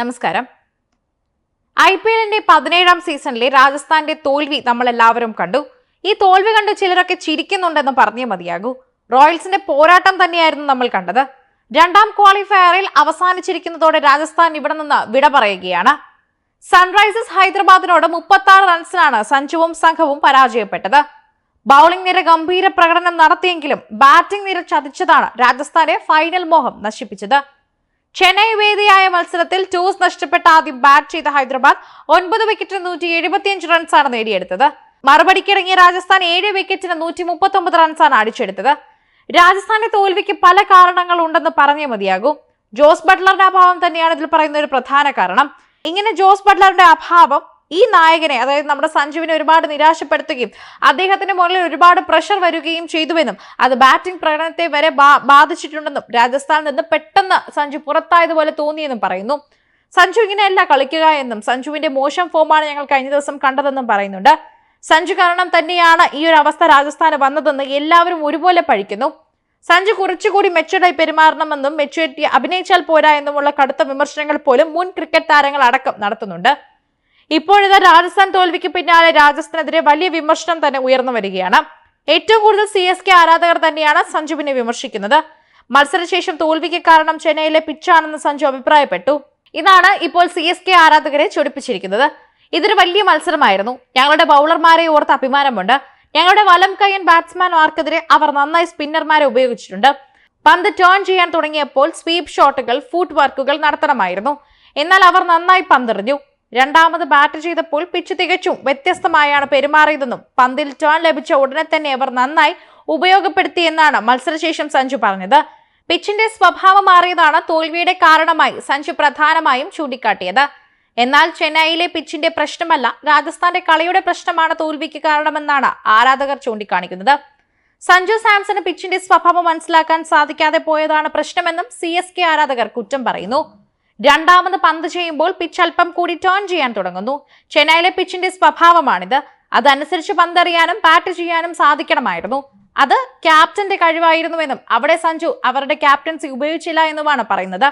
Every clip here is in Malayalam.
നമസ്കാരം. ഐ പി എല്ലിന്റെ പതിനേഴാം സീസണിലെ രാജസ്ഥാന്റെ തോൽവി നമ്മൾ എല്ലാവരും കണ്ടു. ഈ തോൽവി കണ്ട് ചിലരൊക്കെ ചിരിക്കുന്നുണ്ടെന്ന് പറഞ്ഞേ മതിയാകൂ. റോയൽസിന്റെ പോരാട്ടം തന്നെയായിരുന്നു നമ്മൾ കണ്ടത്. രണ്ടാം ക്വാളിഫയറിൽ അവസാനിച്ചിരിക്കുന്നതോടെ രാജസ്ഥാൻ ഇവിടെ നിന്ന് വിട പറയുകയാണ്. സൺറൈസേഴ്സ് ഹൈദരാബാദിനോട് മുപ്പത്തി ആറ് റൺസിനാണ് സഞ്ജുവും സംഘവും പരാജയപ്പെട്ടത്. ബൗളിംഗ് നിര ഗംഭീര പ്രകടനം നടത്തിയെങ്കിലും ബാറ്റിംഗ് നിര ചതിച്ചതാണ് രാജസ്ഥാനെ ഫൈനൽ മോഹം നശിപ്പിച്ചത്. ചെന്നൈ വേദിയായ മത്സരത്തിൽ ടോസ് നഷ്ടപ്പെട്ട ആദ്യം ബാറ്റ് ചെയ്ത ഹൈദരാബാദ് ഒൻപത് വിക്കറ്റിന് നൂറ്റി എഴുപത്തിയഞ്ച് റൺസാണ് നേടിയെടുത്തത്. മറുപടിക്കിറങ്ങിയ രാജസ്ഥാൻ ഏഴ് വിക്കറ്റിന് നൂറ്റി മുപ്പത്തി ഒമ്പത് റൺസാണ് അടിച്ചെടുത്തത്. രാജസ്ഥാന്റെ തോൽവിക്ക് പല കാരണങ്ങൾ ഉണ്ടെന്ന് പറഞ്ഞേ മതിയാകും. ജോസ് ബട്ട്ലറുടെ അഭാവം തന്നെയാണ് ഇതിൽ പറയുന്ന ഒരു പ്രധാന കാരണം. ഇങ്ങനെ ജോസ് ബട്ട്ലറുടെ അഭാവം ഈ നായകനെ അതായത് നമ്മുടെ സഞ്ജുവിനെ ഒരുപാട് നിരാശപ്പെടുത്തുകയും അദ്ദേഹത്തിന്റെ മുകളിൽ ഒരുപാട് പ്രഷർ വരികയും ചെയ്തുവെന്നും അത് ബാറ്റിംഗ് പ്രകടനത്തെ വരെ ബാധിച്ചിട്ടുണ്ടെന്നും രാജസ്ഥാനിൽ നിന്ന് പെട്ടെന്ന് സഞ്ജു പുറത്തായതുപോലെ തോന്നിയെന്നും പറയുന്നു. സഞ്ജു ഇങ്ങനെയല്ല കളിക്കുക എന്നും സഞ്ജുവിന്റെ മോശം ഫോമാണ് ഞങ്ങൾ കഴിഞ്ഞ ദിവസം കണ്ടതെന്നും പറയുന്നുണ്ട്. സഞ്ജു കാരണം തന്നെയാണ് ഈ ഒരു അവസ്ഥ രാജസ്ഥാന് വന്നതെന്ന് എല്ലാവരും ഒരുപോലെ പഴിക്കുന്നു സഞ്ജു കുറച്ചുകൂടി മെച്ചുവർഡായി പെരുമാറണമെന്നും മെച്ചുരിറ്റി അഭിനയിച്ചാൽ പോരാ എന്നുമുള്ള കടുത്ത വിമർശനങ്ങൾ പോലും മുൻ ക്രിക്കറ്റ് താരങ്ങൾ അടക്കം നടത്തുന്നുണ്ട്. ഇപ്പോഴിതാ രാജസ്ഥാൻ തോൽവിക്ക് പിന്നാലെ രാജസ്ഥാനെതിരെ വലിയ വിമർശനം തന്നെ ഉയർന്നു വരികയാണ്. ഏറ്റവും കൂടുതൽ സി എസ് കെ ആരാധകർ തന്നെയാണ് സഞ്ജുവിനെ വിമർശിക്കുന്നത്. മത്സരശേഷം തോൽവിക്ക് കാരണം ചെന്നൈയിലെ പിച്ചാണെന്ന് സഞ്ജു അഭിപ്രായപ്പെട്ടു. ഇതാണ് ഇപ്പോൾ സി എസ് കെ ആരാധകരെ ചൊടിപ്പിച്ചിരിക്കുന്നത്. ഇതൊരു വലിയ മത്സരമായിരുന്നു. ഞങ്ങളുടെ ബൗളർമാരെ ഓർത്ത് അഭിമാനമുണ്ട്. ഞങ്ങളുടെ വലം കൈയൻ ബാറ്റ്സ്മാൻമാർക്കെതിരെ അവർ നന്നായി സ്പിന്നർമാരെ ഉപയോഗിച്ചിട്ടുണ്ട്. പന്ത് ടേൺ ചെയ്യാൻ തുടങ്ങിയപ്പോൾ സ്വീപ്പ് ഷോട്ടുകൾ ഫുട് വർക്കുകൾ നടത്തണമായിരുന്നു. എന്നാൽ അവർ നന്നായി പന്തെറിഞ്ഞു. രണ്ടാമത് ബാറ്റ് ചെയ്തപ്പോൾ പിച്ച് തികച്ചും വ്യത്യസ്തമായാണ് പെരുമാറിയതെന്നും പന്തിൽ ടേൺ ലഭിച്ച ഉടനെ തന്നെ അവർ നന്നായി ഉപയോഗപ്പെടുത്തിയെന്നാണ് മത്സരശേഷം സഞ്ജു പറഞ്ഞത്. പിച്ചിന്റെ സ്വഭാവം മാറിയതാണ് തോൽവിയുടെ കാരണമായി സഞ്ജു പ്രധാനമായും ചൂണ്ടിക്കാട്ടിയത്. എന്നാൽ ചെന്നൈയിലെ പിച്ചിന്റെ പ്രശ്നമല്ല രാജസ്ഥാന്റെ കളിയുടെ പ്രശ്നമാണ് തോൽവിക്ക് കാരണമെന്നാണ് ആരാധകർ ചൂണ്ടിക്കാണിക്കുന്നത്. സഞ്ജു സാംസണ് പിച്ചിന്റെ സ്വഭാവം മനസ്സിലാക്കാൻ സാധിക്കാതെ പോയതാണ് പ്രശ്നമെന്നും സി ആരാധകർ കുറ്റം പറയുന്നു. രണ്ടാമത് പന്ത് ചെയ്യുമ്പോൾ പിച്ച് അല്പം കൂടി ടേൺ ചെയ്യാൻ തുടങ്ങുന്നു. ചെന്നൈയിലെ പിച്ചിന്റെ സ്വഭാവമാണിത്. അതനുസരിച്ച് പന്തറിയാനും ബാറ്റ് ചെയ്യാനും സാധിക്കണമായിരുന്നു. അത് ക്യാപ്റ്റന്റെ കഴിവായിരുന്നുവെന്നും അവിടെ സഞ്ജു അവരുടെ ക്യാപ്റ്റൻസി ഉപയോഗിച്ചില്ല എന്നുമാണ് പറയുന്നത്.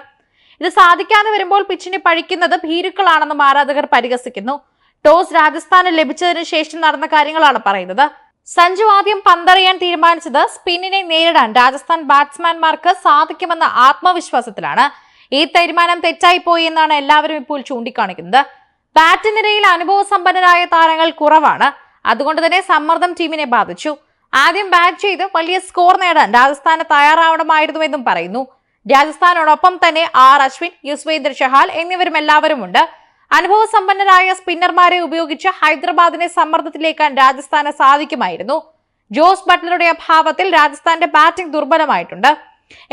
ഇത് സാധിക്കാതെ വരുമ്പോൾ പിച്ചിനെ പഴിക്കുന്നത് ഭീരുക്കളാണെന്നും ആരാധകർ പരിഹസിക്കുന്നു. ടോസ് രാജസ്ഥാന് ലഭിച്ചതിന് ശേഷം നടന്ന കാര്യങ്ങളാണ് പറയുന്നത്. സഞ്ജു ആദ്യം പന്തറിയാൻ തീരുമാനിച്ചത് സ്പിന്നിനെ നേരിടാൻ രാജസ്ഥാൻ ബാറ്റ്സ്മാൻമാർക്ക് സാധിക്കുമെന്ന ആത്മവിശ്വാസത്തിലാണ്. ഈ തീരുമാനം തെറ്റായിപ്പോയി എന്നാണ് എല്ലാവരും ഇപ്പോൾ ചൂണ്ടിക്കാണിക്കുന്നത്. ബാറ്റ് നിരയിൽ അനുഭവ സമ്പന്നരായ താരങ്ങൾ കുറവാണ്. അതുകൊണ്ട് തന്നെ സമ്മർദ്ദം ടീമിനെ ബാധിച്ചു. ആദ്യം ബാറ്റ് ചെയ്ത് വലിയ സ്കോർ നേടാൻ രാജസ്ഥാന് തയ്യാറാവണമായിരുന്നുവെന്നും പറയുന്നു. രാജസ്ഥാനോടൊപ്പം തന്നെ ആർ അശ്വിൻ യുസ്വേന്ദ്ര ചഹാൽ എന്നിവരും എല്ലാവരുമുണ്ട്. അനുഭവ സമ്പന്നരായ സ്പിന്നർമാരെ ഉപയോഗിച്ച് ഹൈദരാബാദിനെ സമ്മർദ്ദത്തിലേക്കാൻ രാജസ്ഥാന് സാധിക്കുമായിരുന്നു. ജോസ് ബട്ട്ലറുടെ അഭാവത്തിൽ രാജസ്ഥാന്റെ ബാറ്റിംഗ് ദുർബലമായിട്ടുണ്ട്.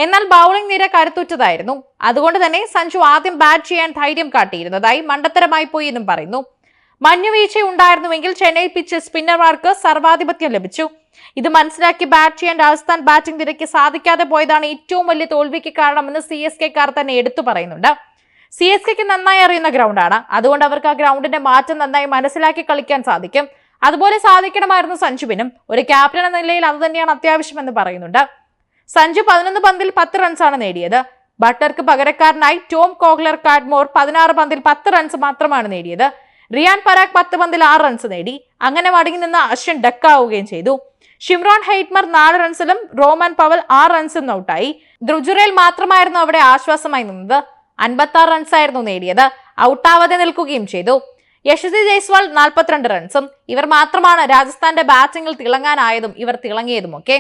എന്നാൽ ബൗളിംഗ് നിര കരുത്തുറ്റതായിരുന്നു. അതുകൊണ്ട് തന്നെ സഞ്ജു ആദ്യം ബാറ്റ് ചെയ്യാൻ ധൈര്യം കാട്ടിയിരുന്നതായി മണ്ടത്തരമായി പോയി എന്നും പറയുന്നു. മഞ്ഞുവീഴ്ച ഉണ്ടായിരുന്നുവെങ്കിൽ ചെന്നൈ പിച്ച് സ്പിന്നർമാർക്ക് സർവാധിപത്യം ലഭിച്ചു. ഇത് മനസ്സിലാക്കി ബാറ്റ് ചെയ്യാൻ രാജസ്ഥാൻ ബാറ്റിംഗ് നിരയ്ക്ക് സാധിക്കാതെ പോയതാണ് ഏറ്റവും വലിയ തോൽവിക്ക് കാരണമെന്ന് സി എസ് കെക്കാർ തന്നെ എടുത്തു പറയുന്നുണ്ട്. സി എസ് കെക്ക് നന്നായി അറിയുന്ന ഗ്രൗണ്ടാണ് അതുകൊണ്ട് അവർക്ക് ആ ഗ്രൗണ്ടിന്റെ മാറ്റം നന്നായി മനസ്സിലാക്കി കളിക്കാൻ സാധിക്കും. അതുപോലെ സാധിക്കണമായിരുന്നു സഞ്ജുവിനും. ഒരു ക്യാപ്റ്റൻ എന്ന നിലയിൽ അത് തന്നെയാണ് അത്യാവശ്യമെന്ന് പറയുന്നുണ്ട്. സഞ്ജു പതിനൊന്ന് പന്തിൽ പത്ത് റൺസാണ് നേടിയത്. ബട്ടർക്ക് പകരക്കാരനായി ടോം കോഗ്ലർ കാഡ്മോർ പതിനാറ് പന്തിൽ പത്ത് റൺസ് മാത്രമാണ് നേടിയത്. റിയാൻ പരാഗ് പത്ത് പന്തിൽ ആറ് റൺസ് നേടി. അങ്ങനെ മടങ്ങി നിന്ന് അശ്വിൻ ഡക്കാവുകയും ചെയ്തു. ഷിംറോൺ ഹെയ്റ്റ്മർ നാല് റൺസിലും റോമൻ പവൽ ആറ് റൺസും ഔട്ടായി. ദ്രുജുറേൽ മാത്രമായിരുന്നു അവിടെ ആശ്വാസമായി നിന്നത്. അൻപത്തി ആറ് റൺസായിരുന്നു നേടിയത്. ഔട്ടാവാതെ നിൽക്കുകയും ചെയ്തു. യശസ്വി ജയ്സ്വാൾ നാൽപ്പത്തിരണ്ട് റൺസും. ഇവർ മാത്രമാണ് രാജസ്ഥാന്റെ ബാറ്റിംഗിൽ തിളങ്ങാനായതും ഇവർ തിളങ്ങിയതുമൊക്കെ.